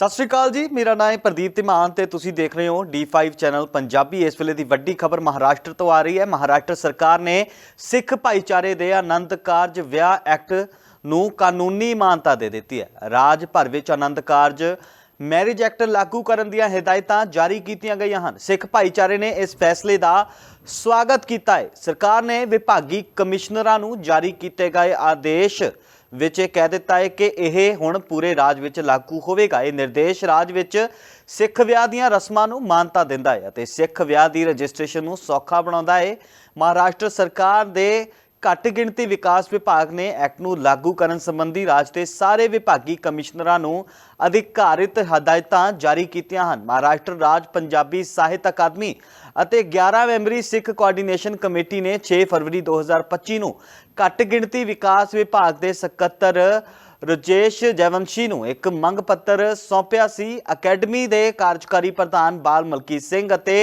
ਸਤਿ ਸ਼੍ਰੀ ਅਕਾਲ ਜੀ, ਮੇਰਾ ਨਾਮ ਹੈ ਪ੍ਰਦੀਪ ਧੀਮਾਨ ਤੇ ਤੁਸੀਂ ਦੇਖ ਰਹੇ ਹੋ D5 ਚੈਨਲ ਪੰਜਾਬੀ। ਇਸ ਵੇਲੇ ਦੀ ਵੱਡੀ ਖਬਰ ਮਹਾਰਾਸ਼ਟਰ ਤੋਂ ਆ ਰਹੀ ਹੈ। ਮਹਾਰਾਸ਼ਟਰ ਸਰਕਾਰ ਨੇ ਸਿੱਖ ਭਾਈਚਾਰੇ ਦੇ ਆਨੰਦ ਕਾਰਜ ਵਿਆਹ ਐਕਟ ਨੂੰ ਕਾਨੂੰਨੀ ਮਾਨਤਾ ਦੇ ਦਿੱਤੀ ਹੈ। ਰਾਜ ਭਰ ਵਿੱਚ ਆਨੰਦ ਕਾਰਜ ਮੈਰਿਜ ਐਕਟ ਲਾਗੂ ਕਰਨ ਦੀਆਂ ਹਦਾਇਤਾਂ ਜਾਰੀ ਕੀਤੀਆਂ ਗਈਆਂ ਹਨ। ਸਿੱਖ ਭਾਈਚਾਰੇ ਨੇ ਇਸ ਫੈਸਲੇ ਦਾ ਸਵਾਗਤ ਕੀਤਾ ਹੈ। ਸਰਕਾਰ ਨੇ ਵਿਭਾਗੀ ਕਮਿਸ਼ਨਰਾਂ ਨੂੰ ਜਾਰੀ ਕੀਤੇ ਗਏ ਆਦੇਸ਼ ਵਿੱਚ ਇਹ ਕਹਿ ਦਿੱਤਾ ਹੈ ਕਿ ਇਹ ਹੁਣ ਪੂਰੇ ਰਾਜ ਵਿੱਚ ਲਾਗੂ ਹੋਵੇਗਾ। ਇਹ ਨਿਰਦੇਸ਼ ਰਾਜ ਵਿੱਚ ਸਿੱਖ ਵਿਆਹ ਦੀਆਂ ਰਸਮਾਂ ਨੂੰ ਮਾਨਤਾ ਦਿੰਦਾ ਹੈ ਅਤੇ ਸਿੱਖ ਵਿਆਹ ਦੀ ਰਜਿਸਟ੍ਰੇਸ਼ਨ ਨੂੰ ਸੌਖਾ ਬਣਾਉਂਦਾ ਹੈ। ਮਹਾਰਾਸ਼ਟਰ ਸਰਕਾਰ ਦੇ ਘੱਟ ਗਿਣਤੀ ਵਿਕਾਸ ਵਿਭਾਗ ਨੇ ਐਕਟ ਨੂੰ ਲਾਗੂ ਕਰਨ ਸੰਬੰਧੀ ਰਾਜ ਦੇ ਸਾਰੇ ਵਿਭਾਗੀ ਕਮਿਸ਼ਨਰਾਂ ਨੂੰ ਅਧਿਕਾਰਿਤ ਹਦਾਇਤਾਂ ਜਾਰੀ ਕੀਤੀਆਂ ਹਨ। ਮਹਾਰਾਸ਼ਟਰ ਰਾਜ ਪੰਜਾਬੀ ਸਾਹਿਤ ਅਕਾਦਮੀ ਅਤੇ 11 ਮੈਂਬਰੀ ਸਿੱਖ ਕੋਆਰਡੀਨੇਸ਼ਨ ਕਮੇਟੀ ਨੇ 6 ਫਰਵਰੀ 2025 ਨੂੰ ਘੱਟ ਗਿਣਤੀ ਵਿਕਾਸ ਵਿਭਾਗ ਦੇ ਸਕੱਤਰ ਰਜੇਸ਼ ਜੈਵੰਸ਼ੀ ਨੂੰ ਇੱਕ ਮੰਗ ਪੱਤਰ ਸੌਂਪਿਆ ਸੀ। ਅਕੈਡਮੀ ਦੇ ਕਾਰਜਕਾਰੀ ਪ੍ਰਧਾਨ ਬਾਲ ਮਲਕੀਤ ਸਿੰਘ ਅਤੇ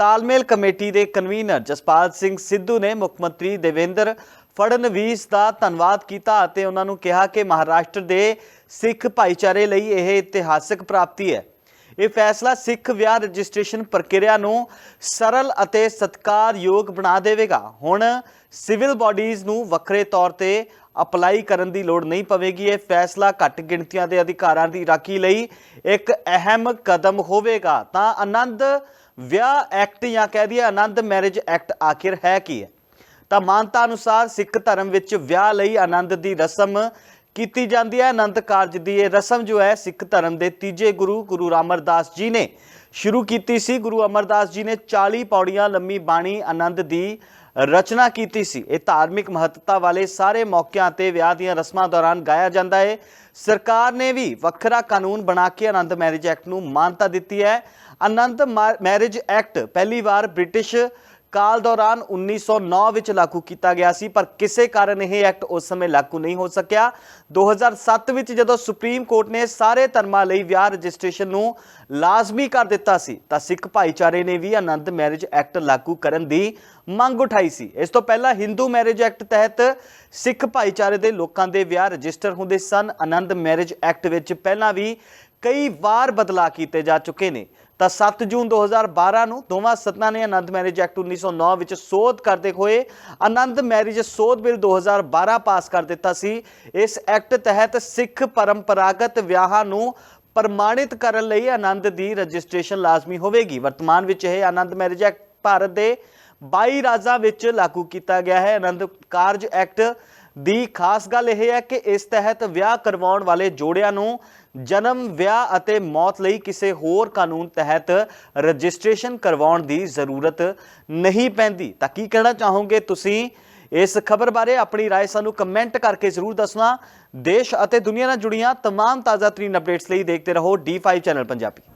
ਤਾਲਮੇਲ ਕਮੇਟੀ ਦੇ ਕਨਵੀਨਰ ਜਸਪਾਲ ਸਿੰਘ ਸਿੱਧੂ ਨੇ ਮੁੱਖ ਮੰਤਰੀ ਦੇਵੇਂਦਰ ਫੜਨਵੀਸ ਦਾ ਧੰਨਵਾਦ ਕੀਤਾ ਅਤੇ ਉਹਨਾਂ ਨੂੰ ਕਿਹਾ ਕਿ ਮਹਾਰਾਸ਼ਟਰ ਦੇ ਸਿੱਖ ਭਾਈਚਾਰੇ ਲਈ ਇਹ ਇਤਿਹਾਸਕ ਪ੍ਰਾਪਤੀ ਹੈ। ਇਹ ਫੈਸਲਾ ਸਿੱਖ ਵਿਆਹ ਰਜਿਸਟ੍ਰੇਸ਼ਨ ਪ੍ਰਕਿਰਿਆ ਨੂੰ ਸਰਲ ਅਤੇ ਸਤਿਕਾਰਯੋਗ ਬਣਾ ਦੇਵੇਗਾ। ਹੁਣ ਸਿਵਲ ਬਾਡੀਜ਼ ਨੂੰ ਵੱਖਰੇ ਤੌਰ ਤੇ ਅਪਲਾਈ ਕਰਨ ਦੀ ਲੋੜ ਨਹੀਂ ਪਵੇਗੀ। ਇਹ ਫੈਸਲਾ ਘੱਟ ਗਿਣਤੀਆਂ ਦੇ ਅਧਿਕਾਰਾਂ ਦੀ ਰਾਖੀ ਲਈ ਇੱਕ ਅਹਿਮ ਕਦਮ ਹੋਵੇਗਾ। ਤਾਂ ਆਨੰਦ ਵਿਆਹ ਐਕਟ ਜਾਂ ਕਹਿ ਦਈਏ ਆਨੰਦ ਮੈਰਿਜ ਐਕਟ ਆਖਿਰ ਹੈ ਕੀ ਹੈ? ਤਾਂ ਮਾਨਤਾ ਅਨੁਸਾਰ ਸਿੱਖ ਧਰਮ ਵਿੱਚ ਵਿਆਹ ਲਈ ਆਨੰਦ ਦੀ ਰਸਮ ਕੀਤੀ ਜਾਂਦੀ ਹੈ। ਆਨੰਦ ਕਾਰਜ ਦੀ ਇਹ ਰਸਮ ਜੋ ਹੈ ਸਿੱਖ ਧਰਮ ਦੇ ਤੀਜੇ ਗੁਰੂ ਗੁਰੂ ਰਾਮਰਦਾਸ ਜੀ ਨੇ ਸ਼ੁਰੂ ਕੀਤੀ ਸੀ। ਗੁਰੂ ਅਮਰਦਾਸ ਜੀ ਨੇ 40 ਪੌੜੀਆਂ ਲੰਮੀ ਬਾਣੀ ਆਨੰਦ ਦੀ ਰਚਨਾ ਕੀਤੀ ਸੀ। ਇਹ ਧਾਰਮਿਕ ਮਹੱਤਤਾ ਵਾਲੇ ਸਾਰੇ ਮੌਕਿਆਂ ਤੇ ਵਿਆਹ ਦੀਆਂ ਰਸਮਾਂ ਦੌਰਾਨ ਗਾਇਆ ਜਾਂਦਾ ਹੈ। ਸਰਕਾਰ ਨੇ ਵੀ ਵੱਖਰਾ ਕਾਨੂੰਨ ਬਣਾ ਕੇ ਆਨੰਦ ਮੈਰਿਜ ਐਕਟ ਨੂੰ ਮਾਨਤਾ ਦਿੱਤੀ ਹੈ। ਆਨੰਦ ਮਾ- ਮੈਰਿਜ ਐਕਟ ਪਹਿਲੀ ਵਾਰ ਬ੍ਰਿਟਿਸ਼ ਕਾਲ ਦੌਰਾਨ 1909 ਵਿੱਚ ਲਾਗੂ ਕੀਤਾ ਗਿਆ ਸੀ, ਪਰ ਕਿਸੇ ਕਾਰਨ ਇਹ ਐਕਟ ਉਸ ਸਮੇਂ ਲਾਗੂ ਨਹੀਂ ਹੋ ਸਕਿਆ। 2007 ਵਿੱਚ ਜਦੋਂ ਸੁਪਰੀਮ ਕੋਰਟ ਨੇ ਸਾਰੇ ਧਰਮਾਂ ਲਈ ਵਿਆਹ ਰਜਿਸਟ੍ਰੇਸ਼ਨ ਨੂੰ ਲਾਜ਼ਮੀ ਕਰ ਦਿੱਤਾ ਸੀ, ਤਾਂ ਸਿੱਖ ਭਾਈਚਾਰੇ ਨੇ ਵੀ ਆਨੰਦ ਮੈਰਿਜ ਐਕਟ ਲਾਗੂ ਕਰਨ ਦੀ ਮੰਗ ਉਠਾਈ ਸੀ। ਇਸ ਤੋਂ ਪਹਿਲਾਂ ਹਿੰਦੂ ਮੈਰਿਜ ਐਕਟ ਤਹਿਤ ਸਿੱਖ ਭਾਈਚਾਰੇ ਦੇ ਲੋਕਾਂ ਦੇ ਵਿਆਹ ਰਜਿਸਟਰ ਹੁੰਦੇ ਸਨ। ਆਨੰਦ ਮੈਰਿਜ ਐਕਟ ਵਿੱਚ ਪਹਿਲਾਂ ਵੀ ਕਈ ਵਾਰ ਬਦਲਾਅ ਕੀਤੇ ਜਾ ਚੁੱਕੇ ਨੇ। ਤਾਂ 7 ਜੂਨ 2012 ਨੂੰ ਦੋਵਾਂ ਸਦਨਾਂ ਨੇ ਆਨੰਦ ਮੈਰਿਜ ਐਕਟ 1909 ਵਿੱਚ ਸੋਧ ਕਰਦੇ ਹੋਏ ਆਨੰਦ ਮੈਰਿਜ ਸੋਧ ਬਿੱਲ 2012 ਪਾਸ ਕਰ ਦਿੱਤਾ ਸੀ। ਇਸ ਐਕਟ ਤਹਿਤ ਸਿੱਖ ਪਰੰਪਰਾਗਤ ਵਿਆਹਾਂ ਨੂੰ ਪ੍ਰਮਾਣਿਤ ਕਰਨ ਲਈ ਆਨੰਦ ਦੀ ਰਜਿਸਟ੍ਰੇਸ਼ਨ ਲਾਜ਼ਮੀ ਹੋਵੇਗੀ। ਵਰਤਮਾਨ ਵਿੱਚ ਇਹ ਆਨੰਦ ਮੈਰਿਜ ਐਕਟ ਭਾਰਤ ਦੇ 22 ਰਾਜਾਂ ਵਿੱਚ ਲਾਗੂ ਕੀਤਾ ਗਿਆ ਹੈ। ਆਨੰਦ ਕਾਰਜ ਐਕਟ ਦੀ ਖਾਸ ਗੱਲ ਇਹ ਹੈ ਕਿ ਇਸ ਤਹਿਤ ਵਿਆਹ ਕਰਵਾਉਣ ਵਾਲੇ ਜੋੜਿਆਂ ਨੂੰ ਜਨਮ ਵਿਆਹ ਅਤੇ ਮੌਤ ਲਈ ਕਿਸੇ ਹੋਰ ਕਾਨੂੰਨ ਤਹਿਤ ਰਜਿਸਟ੍ਰੇਸ਼ਨ ਕਰਵਾਉਣ ਦੀ ਜ਼ਰੂਰਤ ਨਹੀਂ ਪੈਂਦੀ ਤਾਂ ਕੀ ਕਹਿਣਾ ਚਾਹੋਗੇ ਤੁਸੀਂ ਇਸ ਖਬਰ ਬਾਰੇ ਆਪਣੀ رائے ਸਾਨੂੰ ਕਮੈਂਟ ਕਰਕੇ ਜ਼ਰੂਰ ਦੱਸਣਾ ਦੇਸ਼ ਅਤੇ ਦੁਨੀਆ ਨਾਲ ਜੁੜੀਆਂ तमाम ਤਾਜ਼ਾ ਤਰੀਨ ਅਪਡੇਟਸ ਲਈ ਦੇਖਦੇ ਰਹੋ D5 ਚੈਨਲ ਪੰਜਾਬੀ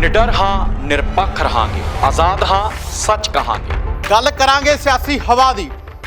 ਨਿਡਰ ਹਾਂ ਨਿਰਪੱਖ ਰਹਾਂਗੇ ਆਜ਼ਾਦ ਹਾਂ ਸੱਚ ਕਹਾਂਗੇ ਗੱਲ ਕਰਾਂਗੇ ਸਿਆਸੀ ਹਵਾ ਦੀ